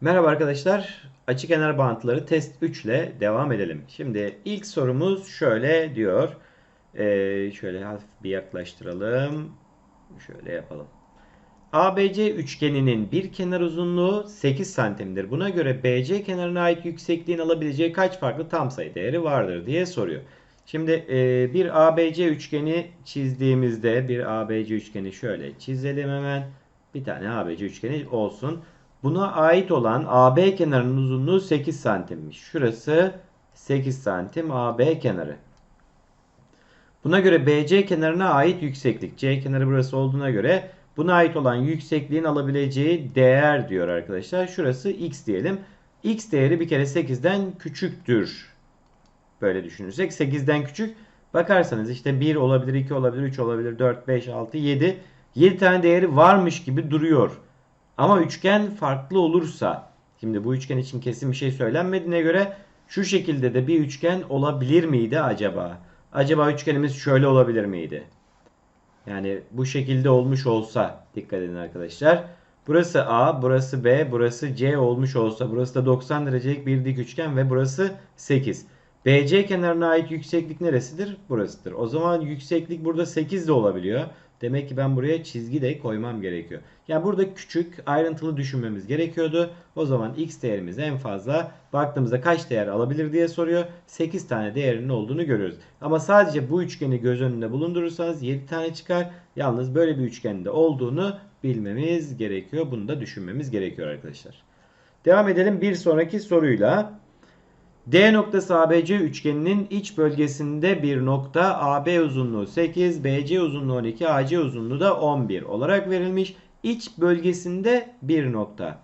Merhaba arkadaşlar. Açık kenar bağıntıları test 3 ile devam edelim. Şimdi ilk sorumuz şöyle diyor. Ee, şöyle hafif bir yaklaştıralım. Şöyle yapalım. ABC üçgeninin bir kenar uzunluğu 8 santimdir. Buna göre BC kenarına ait yüksekliğin alabileceği kaç farklı tam sayı değeri vardır diye soruyor. Şimdi e, bir ABC üçgeni çizdiğimizde bir ABC üçgeni şöyle çizelim hemen. Bir tane ABC üçgeni olsun. Buna ait olan AB kenarının uzunluğu 8 santimmiş. Şurası 8 santim AB kenarı. Buna göre BC kenarına ait yükseklik. C kenarı burası olduğuna göre buna ait olan yüksekliğin alabileceği değer diyor arkadaşlar. Şurası x diyelim. X değeri bir kere 8'den küçüktür. Böyle düşünürsek 8'den küçük. Bakarsanız işte 1 olabilir, 2 olabilir, 3 olabilir, 4, 5, 6, 7. 7 tane değeri varmış gibi duruyor. Ama üçgen farklı olursa, şimdi bu üçgen için kesin bir şey söylenmediğine göre şu şekilde de bir üçgen olabilir miydi acaba? Acaba üçgenimiz şöyle olabilir miydi? Yani bu şekilde olmuş olsa dikkat edin arkadaşlar. Burası A, burası B, burası C olmuş olsa burası da 90 derecelik bir dik üçgen ve burası 8. BC kenarına ait yükseklik neresidir? Burasıdır. O zaman yükseklik burada 8 de olabiliyor. Demek ki ben buraya çizgi de koymam gerekiyor. Yani burada küçük ayrıntılı düşünmemiz gerekiyordu. O zaman x değerimiz en fazla baktığımızda kaç değer alabilir diye soruyor. 8 tane değerinin olduğunu görüyoruz. Ama sadece bu üçgeni göz önünde bulundurursanız 7 tane çıkar. Yalnız böyle bir üçgende olduğunu bilmemiz gerekiyor. Bunu da düşünmemiz gerekiyor arkadaşlar. Devam edelim bir sonraki soruyla. D noktası ABC üçgeninin iç bölgesinde bir nokta AB uzunluğu 8, BC uzunluğu 12, AC uzunluğu da 11 olarak verilmiş. İç bölgesinde bir nokta.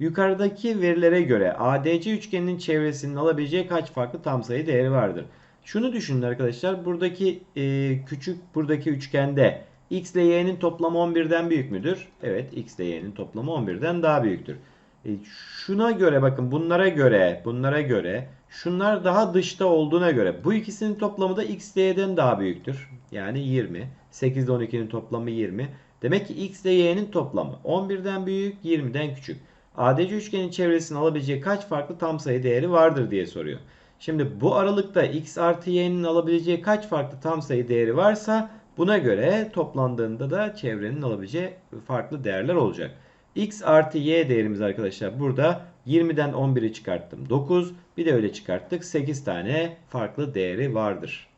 Yukarıdaki verilere göre ADC üçgeninin çevresinin alabileceği kaç farklı tam sayı değeri vardır? Şunu düşünün arkadaşlar. Buradaki e, küçük buradaki üçgende x ile y'nin toplamı 11'den büyük müdür? Evet x ile y'nin toplamı 11'den daha büyüktür. E, şuna göre bakın bunlara göre bunlara göre şunlar daha dışta olduğuna göre bu ikisinin toplamı da x ile y'den daha büyüktür. Yani 20. 8 ile 12'nin toplamı 20. Demek ki x ile y'nin toplamı 11'den büyük 20'den küçük. ADC üçgenin çevresini alabileceği kaç farklı tam sayı değeri vardır diye soruyor. Şimdi bu aralıkta x artı y'nin alabileceği kaç farklı tam sayı değeri varsa buna göre toplandığında da çevrenin alabileceği farklı değerler olacak. x artı y değerimiz arkadaşlar burada 20'den 11'i çıkarttım 9 bir de öyle çıkarttık 8 tane farklı değeri vardır.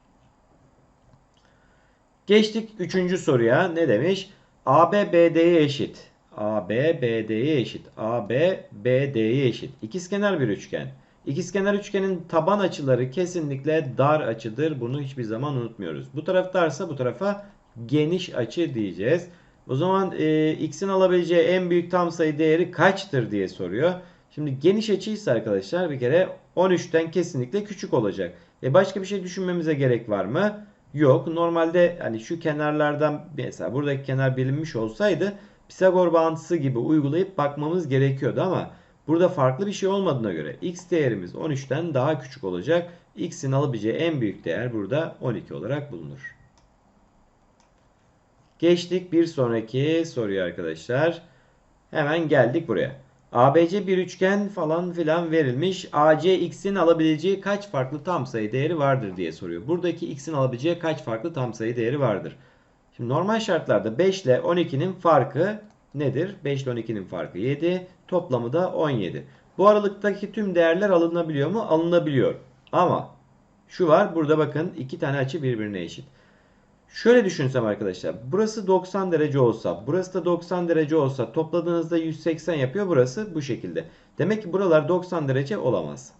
Geçtik 3. soruya ne demiş? AB BD'ye eşit. AB BD'ye eşit. AB BD'ye eşit. İkizkenar bir üçgen. İkizkenar üçgenin taban açıları kesinlikle dar açıdır. Bunu hiçbir zaman unutmuyoruz. Bu taraf darsa bu tarafa geniş açı diyeceğiz. O zaman e, x'in alabileceği en büyük tam sayı değeri kaçtır diye soruyor. Şimdi geniş açıysa arkadaşlar bir kere 13'ten kesinlikle küçük olacak. E başka bir şey düşünmemize gerek var mı? Yok. Normalde hani şu kenarlardan mesela buradaki kenar bilinmiş olsaydı Pisagor bağıntısı gibi uygulayıp bakmamız gerekiyordu ama burada farklı bir şey olmadığına göre x değerimiz 13'ten daha küçük olacak. x'in alabileceği en büyük değer burada 12 olarak bulunur. Geçtik bir sonraki soruya arkadaşlar. Hemen geldik buraya. ABC bir üçgen falan filan verilmiş. AC x'in alabileceği kaç farklı tam sayı değeri vardır diye soruyor. Buradaki x'in alabileceği kaç farklı tam sayı değeri vardır? Şimdi normal şartlarda 5 ile 12'nin farkı nedir? 5 ile 12'nin farkı 7. Toplamı da 17. Bu aralıktaki tüm değerler alınabiliyor mu? Alınabiliyor. Ama şu var. Burada bakın iki tane açı birbirine eşit. Şöyle düşünsem arkadaşlar. Burası 90 derece olsa, burası da 90 derece olsa topladığınızda 180 yapıyor. Burası bu şekilde. Demek ki buralar 90 derece olamaz.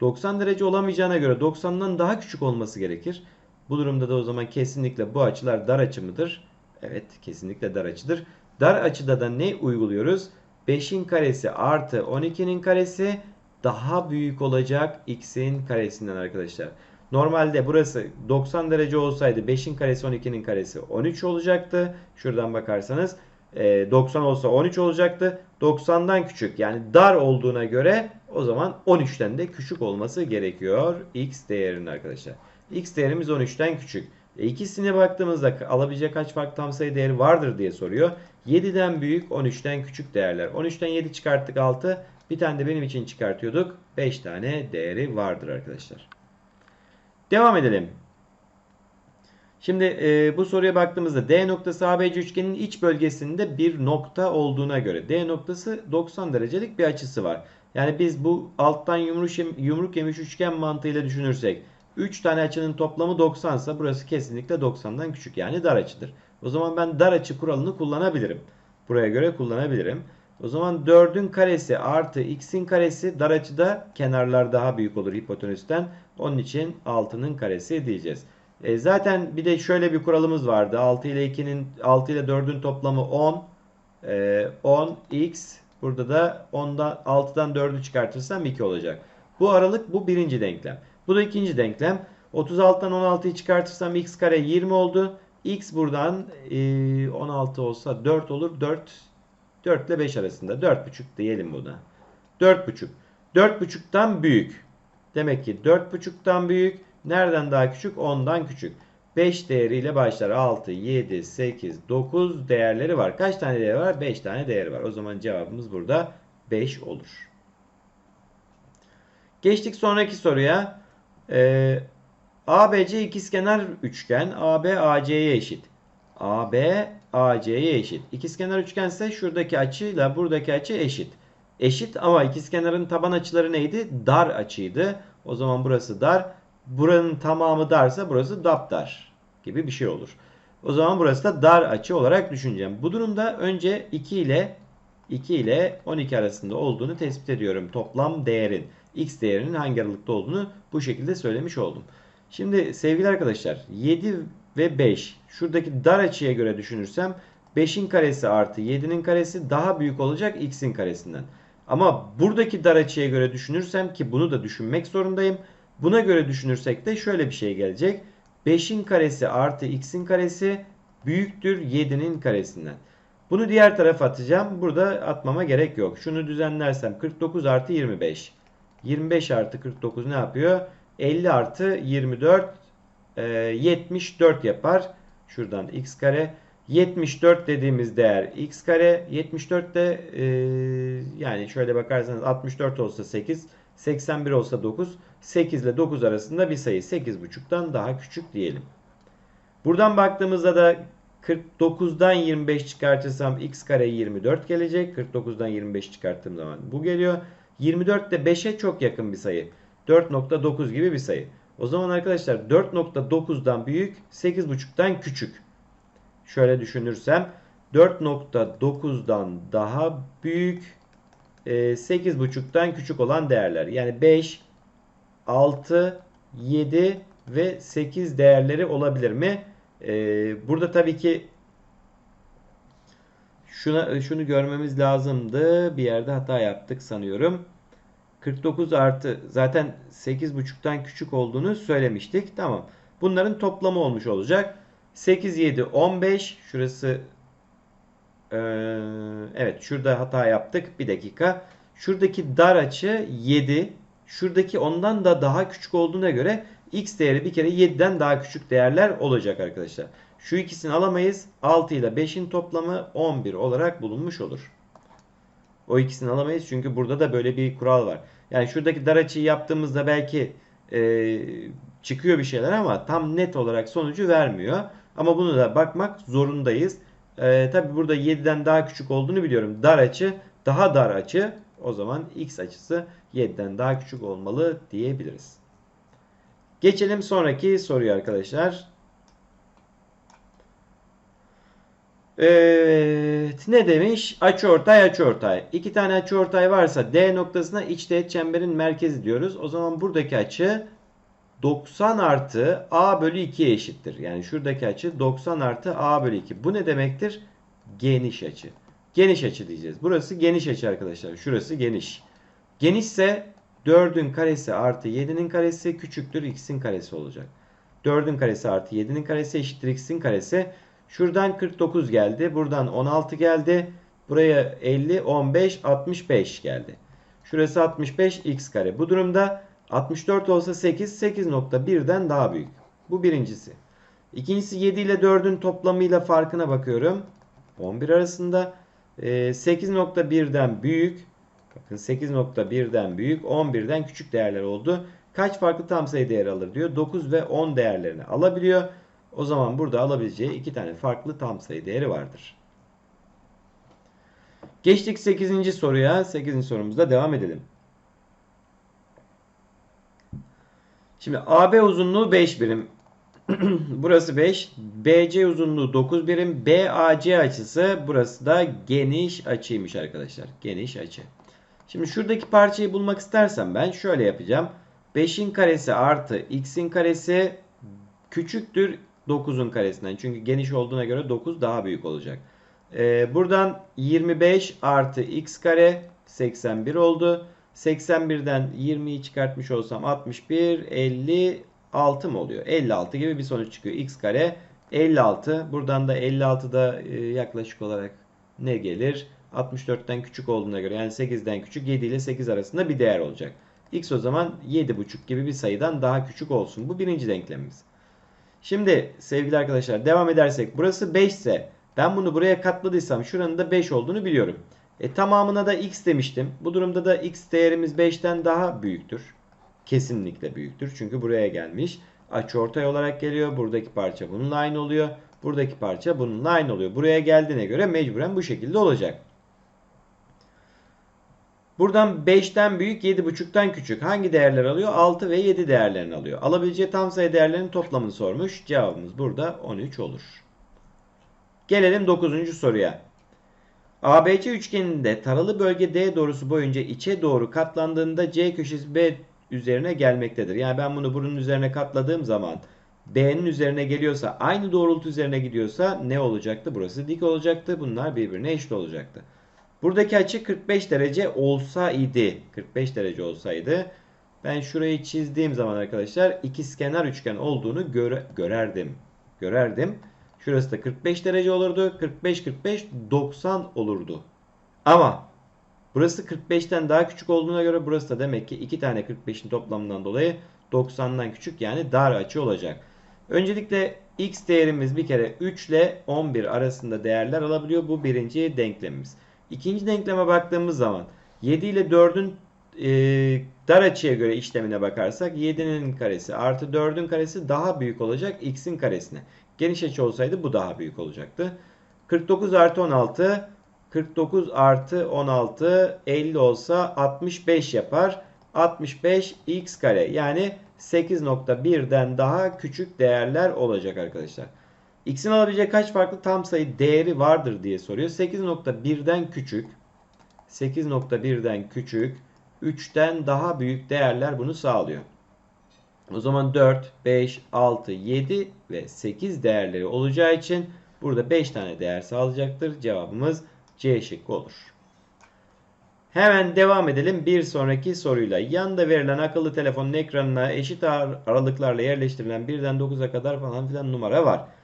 90 derece olamayacağına göre 90'dan daha küçük olması gerekir. Bu durumda da o zaman kesinlikle bu açılar dar açı mıdır? Evet kesinlikle dar açıdır. Dar açıda da ne uyguluyoruz? 5'in karesi artı 12'nin karesi daha büyük olacak x'in karesinden arkadaşlar. Normalde burası 90 derece olsaydı 5'in karesi 12'nin karesi 13 olacaktı. Şuradan bakarsanız 90 olsa 13 olacaktı. 90'dan küçük yani dar olduğuna göre o zaman 13'ten de küçük olması gerekiyor x değerinin arkadaşlar. x değerimiz 13'ten küçük. E ikisine baktığımızda alabilecek kaç farklı tam sayı değeri vardır diye soruyor. 7'den büyük 13'ten küçük değerler. 13'ten 7 çıkarttık 6. Bir tane de benim için çıkartıyorduk. 5 tane değeri vardır arkadaşlar. Devam edelim. Şimdi e, bu soruya baktığımızda D noktası ABC üçgenin iç bölgesinde bir nokta olduğuna göre D noktası 90 derecelik bir açısı var. Yani biz bu alttan yumruk, yumruk yemiş üçgen mantığıyla düşünürsek 3 tane açının toplamı 90 ise burası kesinlikle 90'dan küçük yani dar açıdır. O zaman ben dar açı kuralını kullanabilirim. Buraya göre kullanabilirim. O zaman 4'ün karesi artı x'in karesi dar açıda kenarlar daha büyük olur hipotenüsten. Onun için 6'nın karesi diyeceğiz. E zaten bir de şöyle bir kuralımız vardı. 6 ile 2'nin 6 ile 4'ün toplamı 10. E, 10 x burada da 10'dan 6'dan 4'ü çıkartırsam 2 olacak. Bu aralık bu birinci denklem. Bu da ikinci denklem. 36'dan 16'yı çıkartırsam x kare 20 oldu. x buradan e, 16 olsa 4 olur. 4 4 ile 5 arasında. 4,5 diyelim buna. 4,5. 4,5'tan büyük. Demek ki 4,5'tan büyük. Nereden daha küçük? 10'dan küçük. 5 değeriyle başlar. 6, 7, 8, 9 değerleri var. Kaç tane değeri var? 5 tane değeri var. O zaman cevabımız burada 5 olur. Geçtik sonraki soruya. Ee, ABC ikizkenar üçgen AB AC'ye eşit. AB AC'ye eşit. İkizkenar üçgen ise şuradaki açıyla buradaki açı eşit. Eşit ama ikizkenarın taban açıları neydi? Dar açıydı. O zaman burası dar. Buranın tamamı darsa burası daptar gibi bir şey olur. O zaman burası da dar açı olarak düşüneceğim. Bu durumda önce 2 ile 2 ile 12 arasında olduğunu tespit ediyorum. Toplam değerin x değerinin hangi aralıkta olduğunu bu şekilde söylemiş oldum. Şimdi sevgili arkadaşlar 7 ve 5 şuradaki dar açıya göre düşünürsem 5'in karesi artı 7'nin karesi daha büyük olacak x'in karesinden. Ama buradaki dar açıya göre düşünürsem ki bunu da düşünmek zorundayım. Buna göre düşünürsek de şöyle bir şey gelecek. 5'in karesi artı x'in karesi büyüktür 7'nin karesinden. Bunu diğer tarafa atacağım. Burada atmama gerek yok. Şunu düzenlersem 49 artı 25. 25 artı 49 ne yapıyor? 50 artı 24 e, 74 yapar. Şuradan x kare. 74 dediğimiz değer x kare. 74 de e, yani şöyle bakarsanız 64 olsa 8. 81 olsa 9. 8 ile 9 arasında bir sayı. 8.5'tan daha küçük diyelim. Buradan baktığımızda da 49'dan 25 çıkartırsam x kare 24 gelecek. 49'dan 25 çıkarttığım zaman bu geliyor. 24 de 5'e çok yakın bir sayı. 4.9 gibi bir sayı. O zaman arkadaşlar 4.9'dan büyük 8.5'tan küçük. Şöyle düşünürsem 4.9'dan daha büyük 8.5'tan küçük olan değerler. Yani 5, 6, 7 ve 8 değerleri olabilir mi? Ee, burada tabii ki şuna şunu görmemiz lazımdı. Bir yerde hata yaptık sanıyorum. 49 artı zaten 8.5'tan küçük olduğunu söylemiştik. Tamam. Bunların toplamı olmuş olacak. 8, 7, 15. Şurası ee, evet şurada hata yaptık. Bir dakika. Şuradaki dar açı 7. Şuradaki ondan da daha küçük olduğuna göre x değeri bir kere 7'den daha küçük değerler olacak arkadaşlar. Şu ikisini alamayız. 6 ile 5'in toplamı 11 olarak bulunmuş olur. O ikisini alamayız çünkü burada da böyle bir kural var. Yani şuradaki dar açıyı yaptığımızda belki e, çıkıyor bir şeyler ama tam net olarak sonucu vermiyor. Ama bunu da bakmak zorundayız. E, Tabi burada 7'den daha küçük olduğunu biliyorum. Dar açı daha dar açı. O zaman x açısı 7'den daha küçük olmalı diyebiliriz. Geçelim sonraki soruya arkadaşlar. Evet, ne demiş? Açıortay açıortay. İki tane açıortay varsa D noktasına iç teğet çemberin merkezi diyoruz. O zaman buradaki açı 90 artı A bölü 2'ye eşittir. Yani şuradaki açı 90 artı A bölü 2. Bu ne demektir? Geniş açı. Geniş açı diyeceğiz. Burası geniş açı arkadaşlar. Şurası geniş. Genişse 4'ün karesi artı 7'nin karesi küçüktür x'in karesi olacak. 4'ün karesi artı 7'nin karesi eşittir x'in karesi. Şuradan 49 geldi. Buradan 16 geldi. Buraya 50, 15, 65 geldi. Şurası 65 x kare. Bu durumda 64 olsa 8, 8.1'den daha büyük. Bu birincisi. İkincisi 7 ile 4'ün toplamıyla farkına bakıyorum. 11 arasında 8.1'den büyük. Bakın 8.1'den büyük 11'den küçük değerler oldu. Kaç farklı tam sayı değeri alır diyor. 9 ve 10 değerlerini alabiliyor. O zaman burada alabileceği iki tane farklı tam sayı değeri vardır. Geçtik 8. soruya. 8. sorumuzda devam edelim. Şimdi AB uzunluğu 5 birim. burası 5. BC uzunluğu 9 birim. BAC açısı burası da geniş açıymış arkadaşlar. Geniş açı. Şimdi şuradaki parçayı bulmak istersem ben şöyle yapacağım. 5'in karesi artı x'in karesi küçüktür 9'un karesinden. Çünkü geniş olduğuna göre 9 daha büyük olacak. Ee, buradan 25 artı x kare 81 oldu. 81'den 20'yi çıkartmış olsam 61, 56 mı oluyor? 56 gibi bir sonuç çıkıyor. x kare 56. Buradan da 56'da e, yaklaşık olarak ne gelir? 64'ten küçük olduğuna göre yani 8'den küçük 7 ile 8 arasında bir değer olacak. x o zaman 7,5 gibi bir sayıdan daha küçük olsun. Bu birinci denklemimiz. Şimdi sevgili arkadaşlar devam edersek burası 5 ise ben bunu buraya katladıysam şuranın da 5 olduğunu biliyorum. E, tamamına da x demiştim. Bu durumda da x değerimiz 5'ten daha büyüktür. Kesinlikle büyüktür. Çünkü buraya gelmiş. Açıortay olarak geliyor. Buradaki parça bununla aynı oluyor. Buradaki parça bununla aynı oluyor. Buraya geldiğine göre mecburen bu şekilde olacak. Buradan 5'ten büyük 7.5'tan küçük hangi değerler alıyor? 6 ve 7 değerlerini alıyor. Alabileceği tam sayı değerlerinin toplamını sormuş. Cevabımız burada 13 olur. Gelelim 9. soruya. ABC üçgeninde taralı bölge D doğrusu boyunca içe doğru katlandığında C köşesi B üzerine gelmektedir. Yani ben bunu bunun üzerine katladığım zaman B'nin üzerine geliyorsa aynı doğrultu üzerine gidiyorsa ne olacaktı? Burası dik olacaktı. Bunlar birbirine eşit olacaktı. Buradaki açı 45 derece olsaydı 45 derece olsaydı ben şurayı çizdiğim zaman arkadaşlar ikizkenar üçgen olduğunu göre, görerdim. Görerdim. Şurası da 45 derece olurdu. 45 45 90 olurdu. Ama burası 45'ten daha küçük olduğuna göre burası da demek ki iki tane 45'in toplamından dolayı 90'dan küçük yani dar açı olacak. Öncelikle x değerimiz bir kere 3 ile 11 arasında değerler alabiliyor. Bu birinci denklemimiz. İkinci denkleme baktığımız zaman 7 ile 4'ün e, dar açıya göre işlemine bakarsak 7'nin karesi artı 4'ün karesi daha büyük olacak x'in karesine. Geniş açı olsaydı bu daha büyük olacaktı. 49 artı 16 49 artı 16 50 olsa 65 yapar. 65 x kare yani 8.1'den daha küçük değerler olacak arkadaşlar. X'in alabileceği kaç farklı tam sayı değeri vardır diye soruyor. 8.1'den küçük 8.1'den küçük 3'ten daha büyük değerler bunu sağlıyor. O zaman 4, 5, 6, 7 ve 8 değerleri olacağı için burada 5 tane değer sağlayacaktır. Cevabımız C şıkkı olur. Hemen devam edelim bir sonraki soruyla. Yanda verilen akıllı telefonun ekranına eşit aralıklarla yerleştirilen birden 9'a kadar falan filan numara var.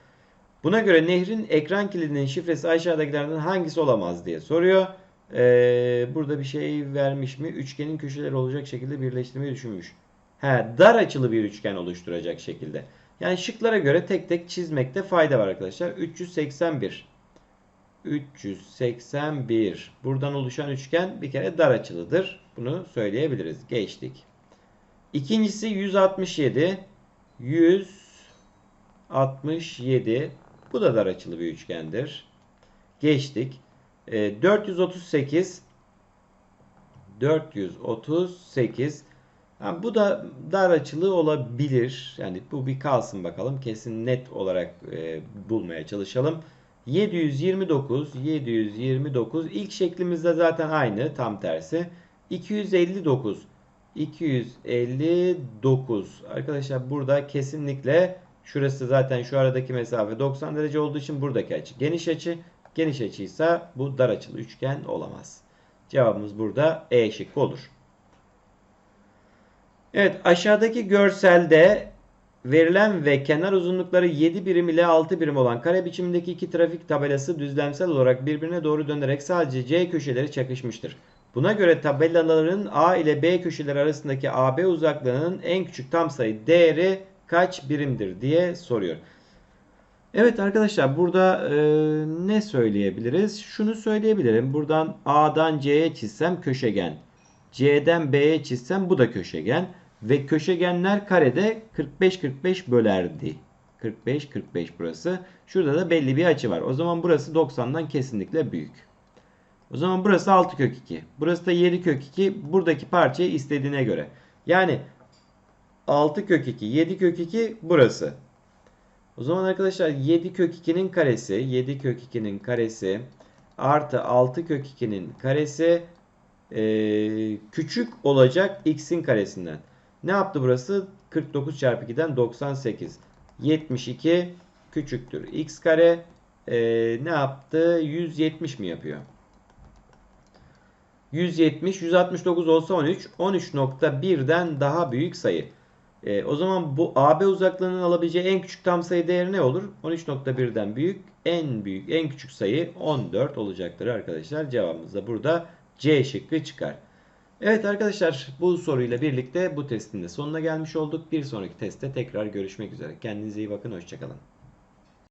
Buna göre nehrin ekran kilidinin şifresi aşağıdakilerden hangisi olamaz diye soruyor. Ee, burada bir şey vermiş mi? Üçgenin köşeleri olacak şekilde birleştirmeyi düşünmüş. He, dar açılı bir üçgen oluşturacak şekilde. Yani şıklara göre tek tek çizmekte fayda var arkadaşlar. 381. 381. Buradan oluşan üçgen bir kere dar açılıdır. Bunu söyleyebiliriz. Geçtik. İkincisi 167. 167. Bu da dar açılı bir üçgendir. Geçtik. E, 438. 438. Yani bu da dar açılı olabilir. Yani bu bir kalsın bakalım. Kesin net olarak e, bulmaya çalışalım. 729, 729. İlk şeklimizde zaten aynı. Tam tersi. 259, 259. Arkadaşlar burada kesinlikle şurası zaten şu aradaki mesafe 90 derece olduğu için buradaki açı geniş açı. Geniş açıysa bu dar açılı üçgen olamaz. Cevabımız burada E şıkkı olur. Evet aşağıdaki görselde verilen ve kenar uzunlukları 7 birim ile 6 birim olan kare biçimindeki iki trafik tabelası düzlemsel olarak birbirine doğru dönerek sadece C köşeleri çakışmıştır. Buna göre tabelaların A ile B köşeleri arasındaki AB uzaklığının en küçük tam sayı değeri kaç birimdir diye soruyor. Evet arkadaşlar burada e, ne söyleyebiliriz? Şunu söyleyebilirim. Buradan A'dan C'ye çizsem köşegen. C'den B'ye çizsem bu da köşegen. Ve köşegenler karede 45-45 bölerdi. 45-45 burası. Şurada da belli bir açı var. O zaman burası 90'dan kesinlikle büyük. O zaman burası 6 kök 2. Burası da 7 kök 2. Buradaki parçayı istediğine göre. Yani 6 kök 2, 7 kök 2 burası. O zaman arkadaşlar 7 kök 2'nin karesi, 7 kök 2'nin karesi artı 6 kök 2'nin karesi eee, küçük olacak x'in karesinden. Ne yaptı burası? 49 çarpı 2'den 98. 72 küçüktür. x kare eee, ne yaptı? 170 mi yapıyor? 170, 169 olsa 13. 13.1'den daha büyük sayı. E, o zaman bu AB uzaklığının alabileceği en küçük tam sayı değeri ne olur? 13.1'den büyük. En büyük, en küçük sayı 14 olacaktır arkadaşlar. Cevabımız da burada C şıkkı çıkar. Evet arkadaşlar bu soruyla birlikte bu testin de sonuna gelmiş olduk. Bir sonraki testte tekrar görüşmek üzere. Kendinize iyi bakın. Hoşçakalın.